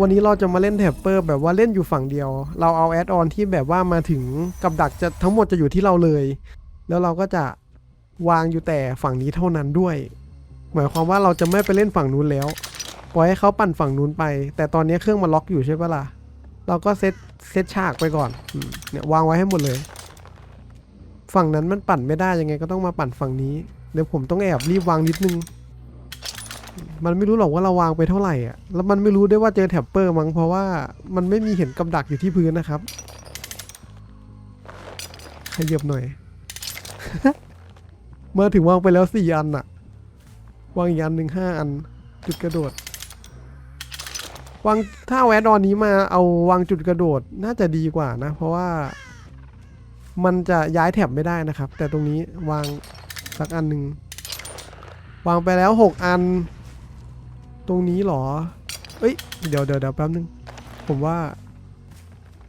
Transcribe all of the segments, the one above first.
วันนี้เราจะมาเล่นแท็บเปอร์แบบว่าเล่นอยู่ฝั่งเดียว เราเอาแอดออนที่แบบว่ามาถึงกับดักจะทั้งหมดจะอยู่ที่เราเลย แล้วเราก็จะวางอยู่แต่ฝั่งนี้เท่านั้นด้วย หมายความว่าเราจะไม่ไปเล่นฝั่งนู้นแล้ว ปล่อยให้เขาปั่นฝั่งนู้นไป แต่ตอนนี้เครื่องมันล็อกอยู่ใช่ปะล่ะ เราก็เซตเซตฉากไปก่อนเนี่ยวางไว้ให้หมดเลย ฝั่งนั้นมันปั่นไม่ได้ยังไงก็ต้องมาปั่นฝั่งนี้ เดี๋ยวผมต้องแอบรีบวางนิดนึง มันไม่รู้หรอกว่าเราวางไปเท่าไหร่อะ แล้วมันไม่รู้ด้วยว่าเจอแท็บเปอร์มั้งเพราะว่ามันไม่มีเห็นกับดักอยู่ที่พื้นนะครับ ขยับหน่อย เมาถึงวางไปแล้วสี่อันอะ วางอีกอันหนึ่งห้าอัน จุดกระโดด วางถ้าแอดอนนี้มาเอาวางจุดกระโดดน่าจะดีกว่านะ เพราะว่า มันจะย้ายแถบไม่ได้นะครับ แต่ตรงนี้วางสักอันหนึ่งวางไปแล้วหกอัน ตรงนี้หรอ เอ้ย เดี๋ยวเดี๋ยวเดี๋ยวแป๊บนึง ผมว่า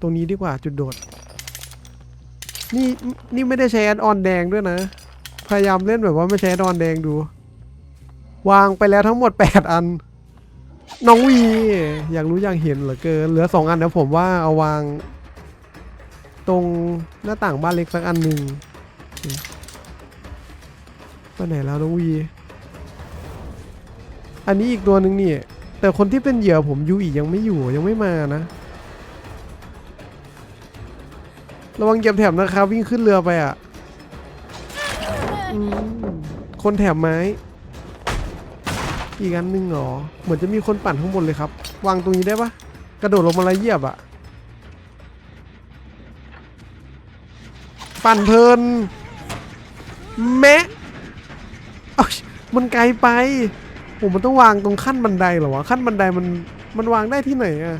ตรงนี้ดีกว่าจุดโดด นี่นี่ไม่ได้ใช้แอดออนแดงด้วยนะ พยายามเล่นแบบว่าไม่ใช้แอดออนแดงดู วางไปแล้วทั้งหมด 8 อัน น้องวี อยากรู้อยากเห็นเหลือเกิน เหลือ 2 อันเดียวผมว่าเอาวาง ตรงหน้าต่างบ้านเล็กสักอันหนึ่งไปไหนแล้วน้องวี อันนี้อีกตัวหนึ่งนี่ แต่คนที่เป็นเหยื่อผมยูอียังไม่อยู่ยังไม่มานะ ระวังเหยียบแถบนะครับ วิ่งขึ้นเรือไปอะคนแถบไม้อีกอันหนึ่งเหรอ เหมือนจะมีคนปั่นข้างบนเลยครับ วางตรงนี้ได้ปะกระโดดลงมาแล้วเหยียบอะปั่นเพลินแมะมันไกลไป ผมมันต้องวางตรงขั้นบันไดเหรอวะ ขั้นบันไดมันมันวางได้ที่ไหนอะ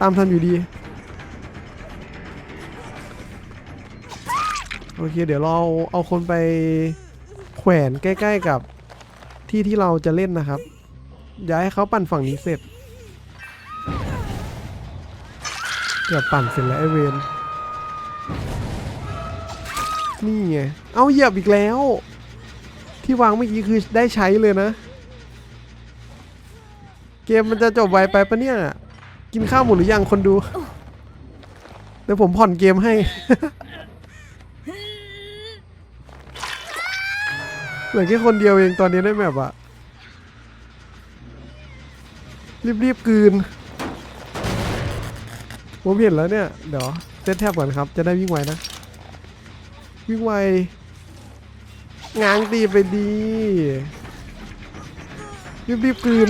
ตามทันอยู่ดี โอเค เดี๋ยวเราเอาคนไปแขวนใกล้ๆกับที่ที่เราจะเล่นนะครับย่าให้เขาปั่นฝั่งนี้เสร็จเกือบปั่นเสร็จแล้วไอเวนนี่ไง เอาเหยียบอีกแล้ว ที่วางเมื่อกี้คือได้ใช้เลยนะ เกมมันจะจบไวไปปะเนี่ย กินข้าวหมดหรือยังคนดู เดี๋ยวผมผ่อนเกมให้ เหลือแค่คนเดียวเองตอนนี้ได้แบบอะรีบๆกืน ผมเห็นแล้วเนี่ย เดี๋ยวเซตแทบก่อนครับ จะได้วิ่งไวนะ วิ่งไว ง้างตีไปดีรีบๆกลืน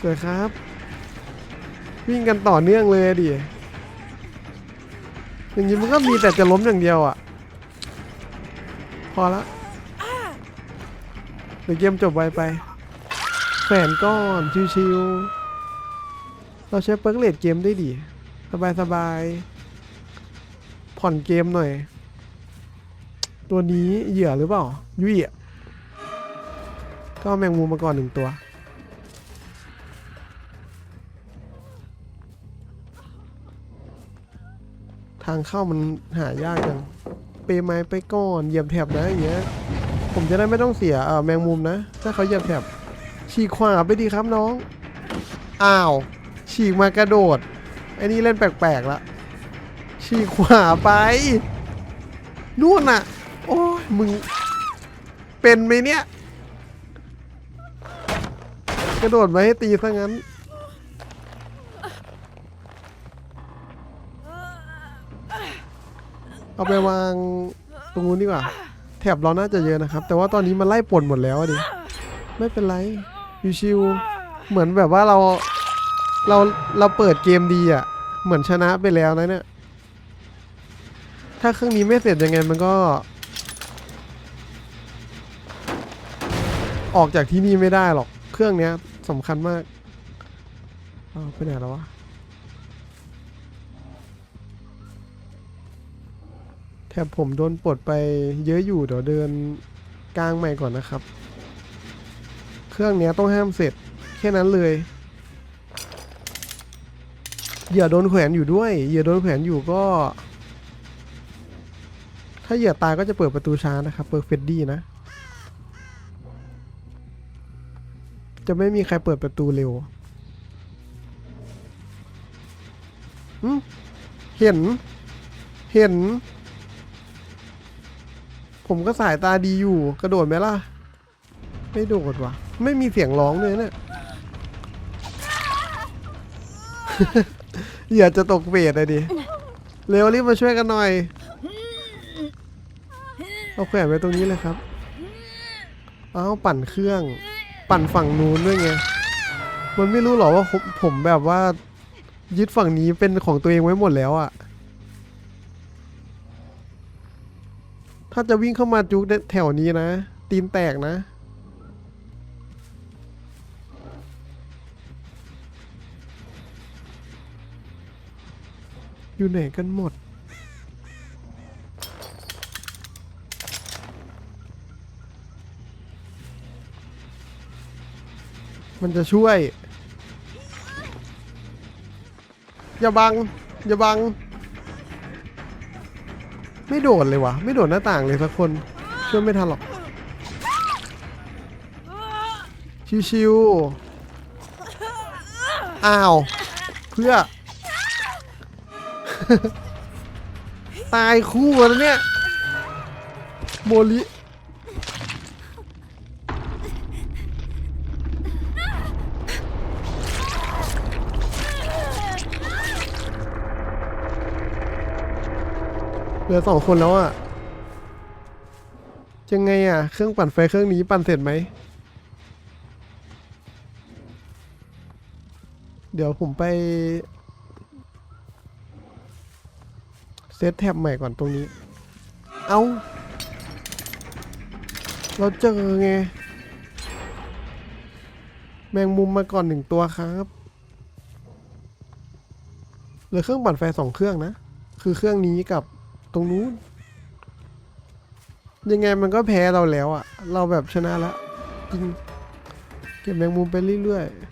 เกิดครับ วิ่งกันต่อเนื่องเลยดิอย่างนี้มันก็มีแต่จะล้มอย่างเดียวอะ พอละเดี๋ยวเกมจบไวไปแฝนก้อนชิวๆเราใช้เปิร์กเลดเกมได้ดี สบายๆผ่อนเกมหน่อย ตัวนี้เหยื่อหรือเปล่ายุยอะก็แมงมุมมาก่อนหนึ่งตัว ทางเข้ามันหายากจัง เปไม้ไปก่อนเหยียบแถบนะอย่างเงี้ยผมจะได้ไม่ต้องเสียแมงมุมนะ ถ้าเขาเหยียบแถบฉีกขวาไปดีครับน้อง อ้าว ฉีกมากระโดดไอ้นี่เล่นแปลกๆละฉีกขวาไปนู่นน่ะ มึง เป็นไหมเนี่ย กระโดดมาให้ตีซะงั้น เอาไปวางตรงนู้นดีกว่า แถบเราน่าจะเยอะนะครับ แต่ว่าตอนนี้มันไล่ป่นหมดแล้วดิ ไม่เป็นไรชิวๆเหมือนแบบว่าเราเราเราเปิดเกมดีอะ เหมือนชนะไปแล้วนะเนี่ย ถ้าเครื่องนี้ไม่เสร็จยังไงมันก็ ออกจากที่นี่ไม่ได้หรอก เครื่องเนี้ยสำคัญมากอ้าไปไหนแล้ววะแถบผมโดนปลดไปเยอะอยู่เดี๋ยวเดินกลางใหม่ก่อนนะครับ เครื่องเนี้ยต้องห้ามเสร็จ แค่นั้นเลยเหยื่อโดนแขวนอยู่ด้วยเหยื่อโดนแขวนอยู่ก็ ถ้าเหยื่อตายก็จะเปิดประตูช้านะครับ เปิดเฟดดี้นะ จะไม่มีใครเปิดประตูเร็วเห็น เห็น ผมก็สายตาดีอยู่ กระโดดไหมล่ะ ไม่โดดวะไม่มีเสียงร้องเลยเนะี่ยเหย่าจะตกเวทเลยดิ เร็วรีบมาช่วยกันหน่อย เอาแขวนไว้ตรงนี้เลยครับ เอาปั่นเครื่อง ปั่นฝั่งนู้นด้วยไง มันไม่รู้หรอว่าผมผมแบบว่า ยึดฝั่งนี้เป็นของตัวเองไว้หมดแล้วอะถ้าจะวิ่งเข้ามาจุกแถวนี้นะ ตีนแตกนะอยู่ไหนกันหมด มันจะช่วย อย่าบัง อย่าบัง ไม่โดดเลยวะไม่โดดหน้าต่างเลยสักคน ช่วยไม่ทันหรอก ชิวๆ อ้าว เพื่อ ตายคู่แล้วเนี่ย โมลิ เหลือสองคนแล้วอะยังไงอะเครื่องปั่นไฟเครื่องนี้ปั่นเสร็จไหม เดี๋ยวผมไป เซตแท็บใหม่ก่อนตรงนี้ เอาเราเจอไง แมงมุมมาก่อนหนึ่งตัวครับเหลือเครื่องปั่นไฟสองเครื่องนะ คือเครื่องนี้กับ ตรงนู้น ยังไงมันก็แพ้เราแล้วอะเราแบบชนะแล้วจริงเก็บแมงมุมไปเรื่อยๆ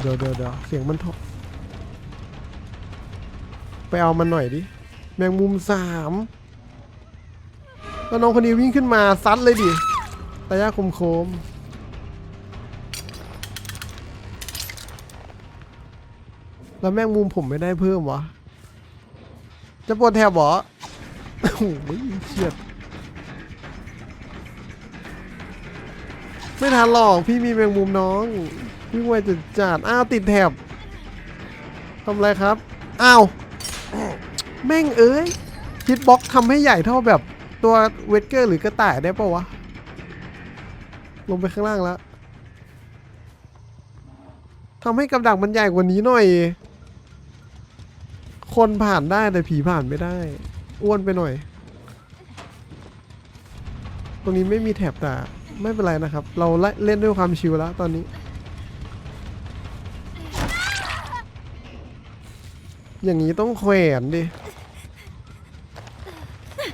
เดี๋ยวเดี๋ยวเดี๋ยวเสียงมันทอไปเอามันหน่อยดิ แมงมุมสามแล้วน้องคนนี้วิ่งขึ้นมาซัดเลยดิตายาคมโคม แล้วแม่งมุมผมไม่ได้เพิ่มวะ จะปวดแถบหรอโอ้โหเฉียด ไม่ทันหรอกพี่มีแมงมุมน้องวิ่งไวจัดจัดอ้าวติดแถบทำไรครับ อ้าว แม่งเอ้ยฮิตบ็อกทำให้ใหญ่เท่าแบบตัวเวทเกอร์หรือกระต่ายได้ปะวะ ลงไปข้างล่างแล้วทำให้กับดักมันใหญ่กว่านี้หน่อย คนผ่านได้แต่ผีผ่านไม่ได้ อ้วนไปหน่อย ตรงนี้ไม่มีแถบแต่ไม่เป็นไรนะครับ เราเล่นด้วยความชิลแล้วตอนนี้ อย่างนี้ต้องแขวนดิ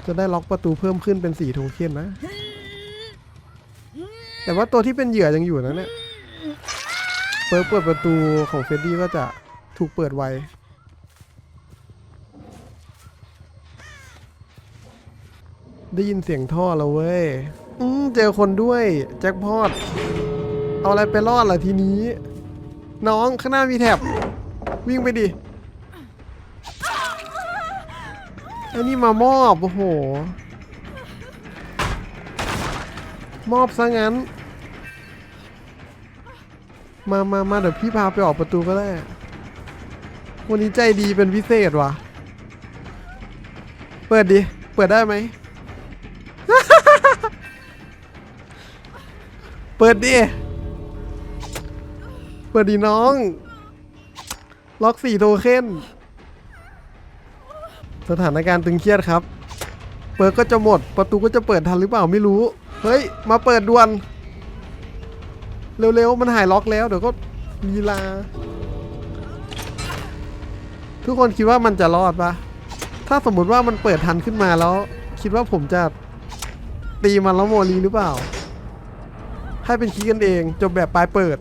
จะได้ล็อกประตูเพิ่มขึ้นเป็นสี่โทเค็นนะ แต่ว่าตัวที่เป็นเหยื่อยังอยู่นะเนี่ย เปิดเปิดประตูของเฟรดดี้ก็จะถูกเปิดไว ได้ยินเสียงท่อแล้วเว้ย อืมเจอคนด้วย แจ็คพอต เอาอะไรไปรอดล่ะทีนี้ น้องข้างหน้ามีแท็บวิ่งไปดิ ไอ้นี่มามอบ โอ้โห มอบซะงั้น มามามาเดี๋ยวพี่พาไปออกประตูก็ได้ วันนี้ใจดีเป็นพิเศษว่ะ เปิดดิ เปิดได้ไหม เปิดดิ เปิดดิน้อง ล็อกสี่โทเค็นสถานการณ์ตึงเครียดครับ เปิดก็จะหมด ประตูก็จะเปิดทันหรือเปล่าไม่รู้ เฮ้ย มาเปิดด่วน เร็วๆ มันหายล็อกแล้ว เดี๋ยวก็ลีลา ทุกคนคิดว่ามันจะรอดปะถ้าสมมุติว่ามันเปิดทันขึ้นมาแล้ว คิดว่าผมจะ ตีมันแล้วโมลีหรือเปล่า ให้เป็นคิดกันเอง จบแบบปลายเปิด